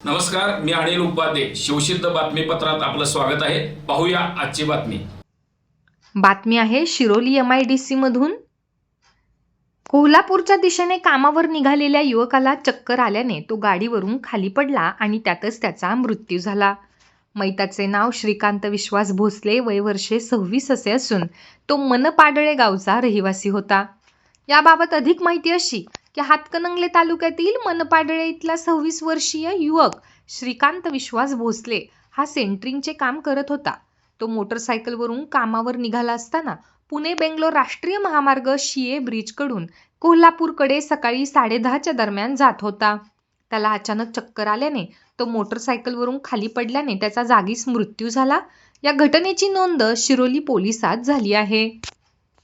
नमस्कार मी अनिल उपाध्ये. शिवसिद्ध बातमीपत्रात आपलं स्वागत आहे. पाहूया आजची बातमी. बातमी आहे शिरोली एम आय डी सीमधून कोल्हापूरच्या दिशेने कामावर निघालेल्या युवकाला चक्कर आल्याने तो गाडीवरून खाली पडला आणि त्यातच त्याचा मृत्यू झाला. मैताचे नाव श्रीकांत विश्वास भोसले वय वर्षे सव्वीस असे असून तो मनपाडळे गावचा रहिवासी होता. याबाबत अधिक माहिती अशी की हातकणंगले तालुक्यातील मनपाडळे इथला सव्वीस वर्षीय युवक श्रीकांत विश्वास भोसले हा सेंट्रिंगचे काम करत होता. तो मोटरसायकलवरून कामावर निघाला असताना पुणे बेंगलोर राष्ट्रीय महामार्ग शिये ब्रिजकडून कोल्हापूरकडे सकाळी साडेदहाच्या दरम्यान जात होता. त्याला अचानक चक्कर आल्याने तो मोटरसायकलवरून खाली पडल्याने त्याचा जागीच मृत्यू झाला. या घटनेची नोंद शिरोली पोलिसात झाली आहे.